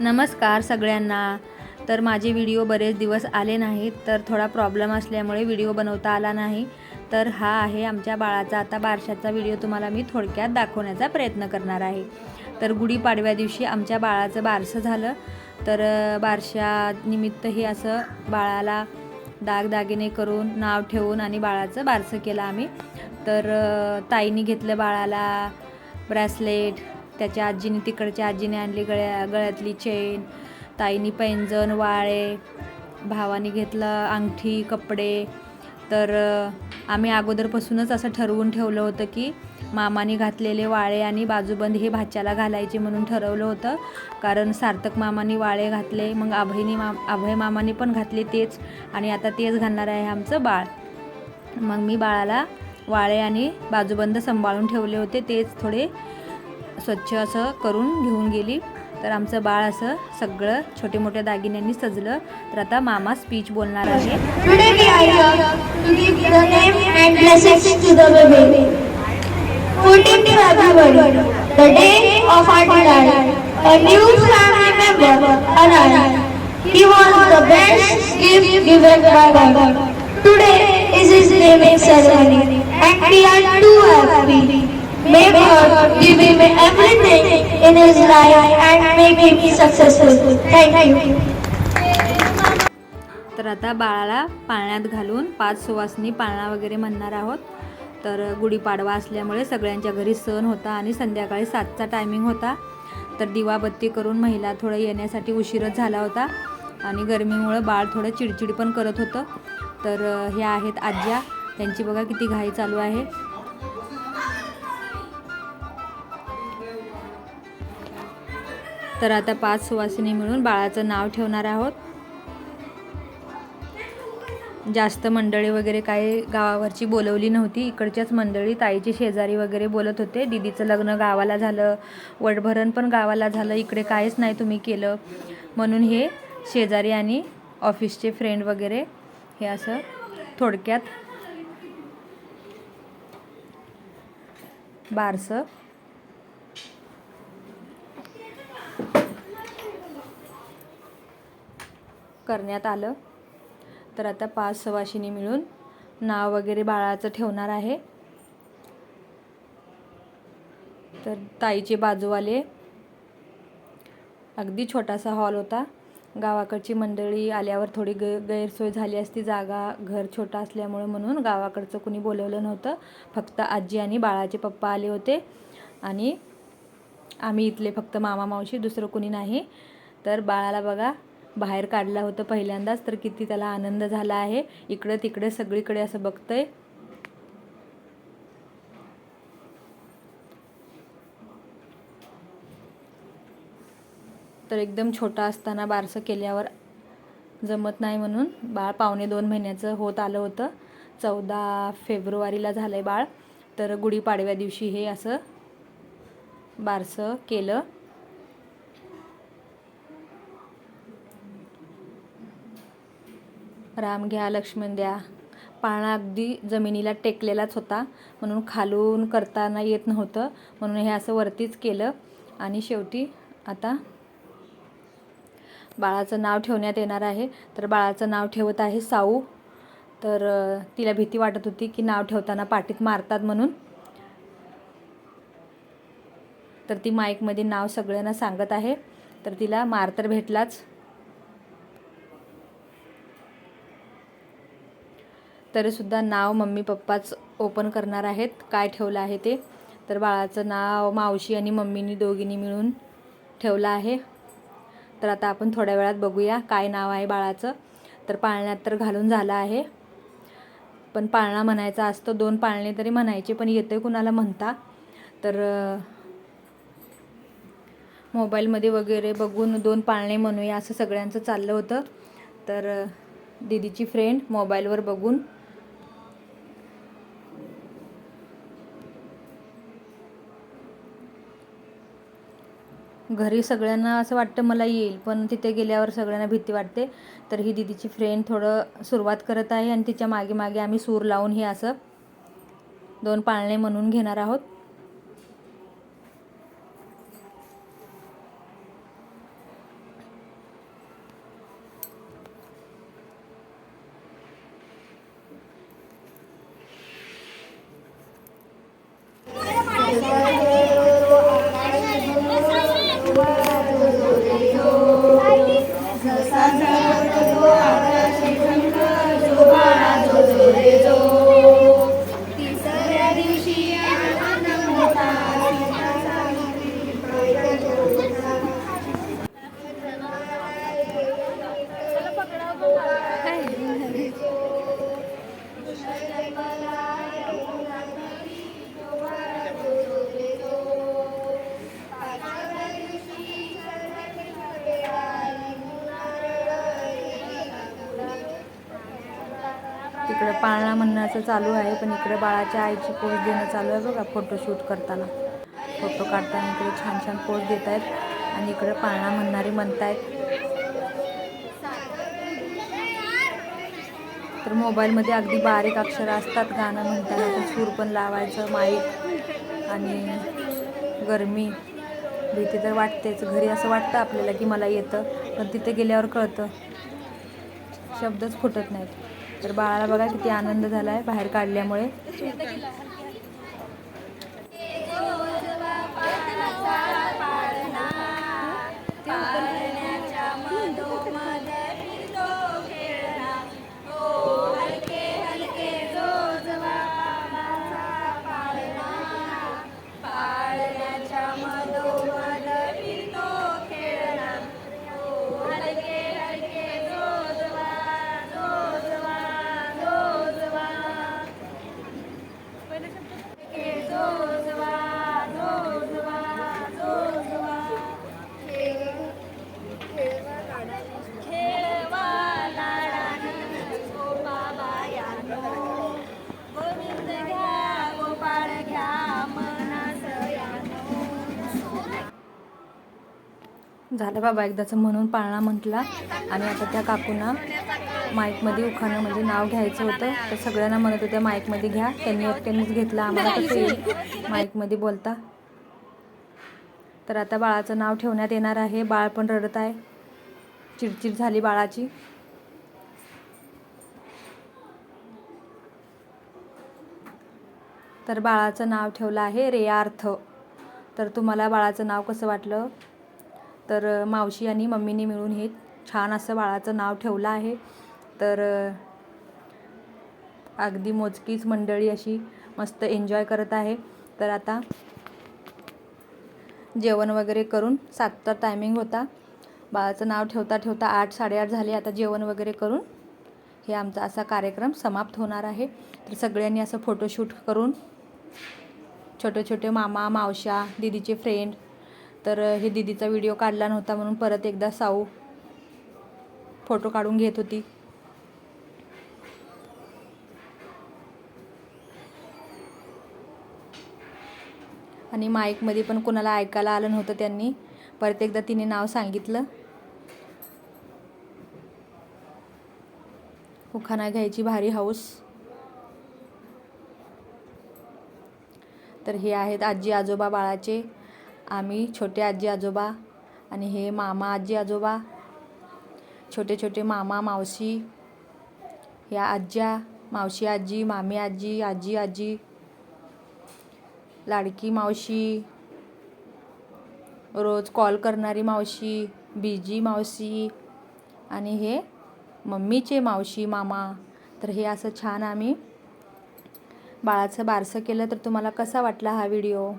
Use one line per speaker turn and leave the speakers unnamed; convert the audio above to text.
नमस्कार सगळ्यांना. तर माझे व्हिडिओ बरेच दिवस आले नाहीत तर थोडा प्रॉब्लेम असल्यामुळे व्हिडिओ बनवता आला नाही. तर हा आहे आमच्या बाळाचा आता बारशाचा व्हिडिओ तुम्हाला मी थोडक्यात दाखवण्याचा प्रयत्न करणार आहे. तर गुढीपाडव्या दिवशी आमच्या बाळाचं बारसं झालं. तर अ, बारशानिमित्त हे असं बाळाला दागदागिने करून नाव ठेवून आणि बाळाचं बारसं केलं आम्ही. तर ताईनी घेतलं बाळाला ब्रॅसलेट त्याच्या आजीने तिकडच्या आजीने आणली गळ्या गळ्यातली चेन ताईनी पैंजण वाळे भावाने घेतलं अंगठी कपडे. तर आम्ही अगोदरपासूनच असं ठरवून ठेवलं होतं की मामाने घातलेले वाळे आणि बाजूबंद हे भाच्याला घालायचे म्हणून ठरवलं होतं. कारण सार्थक मामाने वाळे घातले मग अभयनी मा अभय मामाने पण घातले तेच आणि आता तेच घालणार आहे आमचं बाळ. मग मी बाळाला वाळे आणि बाजूबंद सांभाळून ठेवले होते तेच थोडे स्वच्छ असं करून घेऊन गेली तर आमचं बाळ असं सगळं छोटे मोठ्या दागिन्यांनी सजलं तर आता मामा स्पीच बोलणार आहे
Today we are here to give the name and blessings to the baby. 14th February, the day of our delight, a new family member arrived. He was the best gift given by God. Today is his naming ceremony, and we are too happy. May God give him everything in his life and make him successful. Thank you.
तर आता बाळाला पाळण्यात घालून पाच सुवासनी पाळणा वगैरे म्हणणार आहोत. तर गुढीपाडवा असल्यामुळे सगळ्यांच्या घरी सण होता आणि संध्याकाळी सातचा टायमिंग होता. तर दिवाबत्ती करून महिला थोडं येण्यासाठी उशीरच झाला होता आणि गरमीमुळं बाळ थोडं चिडचिड पण करत होतं. तर ह्या आहेत आज्या. त्यांची बघा किती घाई चालू आहे. तर आता पाच सुवासिनी मिळून बाळाचं नाव ठेवणार आहोत. जास्त मंडळी वगैरे काही गावावरची बोलवली नव्हती. इकडच्याच मंडळी ताईची शेजारी वगैरे बोलत होते. दिदीचं लग्न गावाला झालं. वटभरण पण गावाला झालं. इकडे काहीच नाही तुम्ही केलं. म्हणून हे शेजारी आणि ऑफिसचे फ्रेंड वगैरे हे असं थोडक्यात बारसं करण्यात आलं. तर आता पाच सवाशिनी मिळून नाव वगैरे बाळाचं ठेवणार आहे. तर ताईचे बाजूवाले अगदी छोटासा हॉल होता. गावाकडची मंडळी आल्यावर थोडी ग गैरसोय झाली असती. जागा घर छोटा असल्यामुळं म्हणून गावाकडचं कुणी बोलवलं नव्हतं. फक्त आजी आणि बाळाचे पप्पा आले होते. आणि आम्ही इथले फक्त मामा मावशी दुसरं कुणी नाही. तर बाळाला बघा बाहेर काढलं होतं पहिल्यांदाच तर किती त्याला आनंद झाला आहे. इकडं तिकडे सगळीकडे असं बघतंय. तर एकदम छोटा असताना बारसं केल्यावर जमत नाही म्हणून बाळ पावणे दोन महिन्याचं होत आलं होतं. चौदा फेब्रुवारीला झालं आहे बाळ. तर गुढीपाडव्या दिवशी हे असं बारसं केलं. राम घ्या लक्ष्मण द्या. पाळणा अगदी जमिनीला टेकलेलाच होता. म्हणून खालून करताना येत नव्हतं. म्हणून हे असं वरतीच केलं. आणि शेवटी आता बाळाचं नाव ठेवण्यात येणार आहे. तर बाळाचं नाव ठेवत आहे साऊ. तर तिला भीती वाटत होती की नाव ठेवताना पाठीत मारतात म्हणून. तर ती माईकमध्ये नाव सगळ्यांना सांगत आहे. तर तिला मार तर भेटलाच. तरीसुद्धा नाव मम्मी पप्पाच ओपन करणार आहेत. काय ठेवलं आहे ते? तर बाळाचं नाव मावशी आणि मम्मीनी दोघींनी मिळून ठेवलं आहे. तर आता आपण थोड्या वेळात बघूया काय नाव आहे बाळाचं. तर पाळण्यात तर घालून झालं आहे. पण पाळणा म्हणायचा असतो. दोन पाळणे तरी म्हणायचे पण येते कुणाला म्हणता? तर मोबाईलमध्ये वगैरे बघून दोन पाळणे म्हणूया असं सगळ्यांचं चाललं होतं. तर दिदीची दीदीची फ्रेंड मोबाईलवर बघून घरी सगळ्यांना असं वाटतं मला येईल पण तिथे गेल्यावर सगळ्यांना भीती वाटते. तर ही दीदीची फ्रेंड थोडं सुरुवात करत आहे आणि तिच्यामागे मागे आम्ही सूर लावून हे असं दोन पाळणे म्हणून घेणार आहोत. इकडं पाळणा म्हणण्याचं चालू आहे पण इकडं बाळाच्या आईची पोज देणं चालू आहे बघा फोटोशूट करताना. फोटो काढताना इकडे छान छान पोज देत आहेत आणि इकडे पाळणा म्हणणारी म्हणतायत. तर मोबाईलमध्ये अगदी बारीक अक्षरं असतात गाणं म्हणताना पण सूर पण लावायचं माईक आणि गरमी. भीती तर वाटतेच. घरी असं वाटतं आपल्याला की मला येतं पण तिथे गेल्यावर कळतं. शब्दच फुटत नाहीत. तर बाळाला बघा किती आनंद झाला आहे बाहेर काढल्यामुळे. झालं बाबा एकदाचं म्हणून पाळणा म्हटला. आणि आता त्या काकूंना माईकमध्ये उखाणं म्हणजे नाव घ्यायचं होतं. तर सगळ्यांना म्हणत होत्या माईकमध्ये घ्या. त्यांनी एकट्यानेच घेतलं. आम्हाला कसं येईल? माईकमध्ये बोलता. तर आता बाळाचं नाव ठेवण्यात येणार आहे. बाळ पण रडत आहे. चिडचिड झाली बाळाची. तर बाळाचं नाव ठेवलं आहे रेयार्थ. तर तुम्हाला बाळाचं नाव कसं वाटलं? तर मावशी आणि मम्मीने मिळून हे छान असं बाळाचं नाव ठेवलं आहे. तर अगदी मोजकीच मंडळी अशी मस्त एन्जॉय करत आहे. तर आता जेवण वगैरे करून सातचा टायमिंग होता. बाळाचं नाव ठेवता ठेवता आठ साडेआठ झाले. आता जेवण वगैरे करून हे आमचा असा कार्यक्रम समाप्त होणार आहे. तर सगळ्यांनी असं फोटोशूट करून छोटे छोटे मामा मावशा दीदीचे फ्रेंड तर हे दीदीचा व्हिडिओ काढला नव्हता म्हणून परत एकदा साऊ फोटो काढून घेत होती. आणि माईकमध्ये पण कोणाला ऐकायला आलं नव्हतं त्यांनी. परत एकदा तिने नाव सांगितलं. उखाणा घ्यायची भारी हाऊस. तर हे आहेत आजी आजोबा बाळाचे. आम्ही छोटे आजी आजोबा आणि हे मामा आजी आजोबा छोटे छोटे मामा मावशी या आज्या मावशी आजी मामी आजी आजी आजी लाडकी मावशी रोज कॉल करणारी मावशी बीजी मावशी आणि हे मम्मीचे मावशी मामा. तर हे असं छान आम्ही बाळाचं बारसं केलं. तर तुम्हाला कसा वाटला हा व्हिडिओ?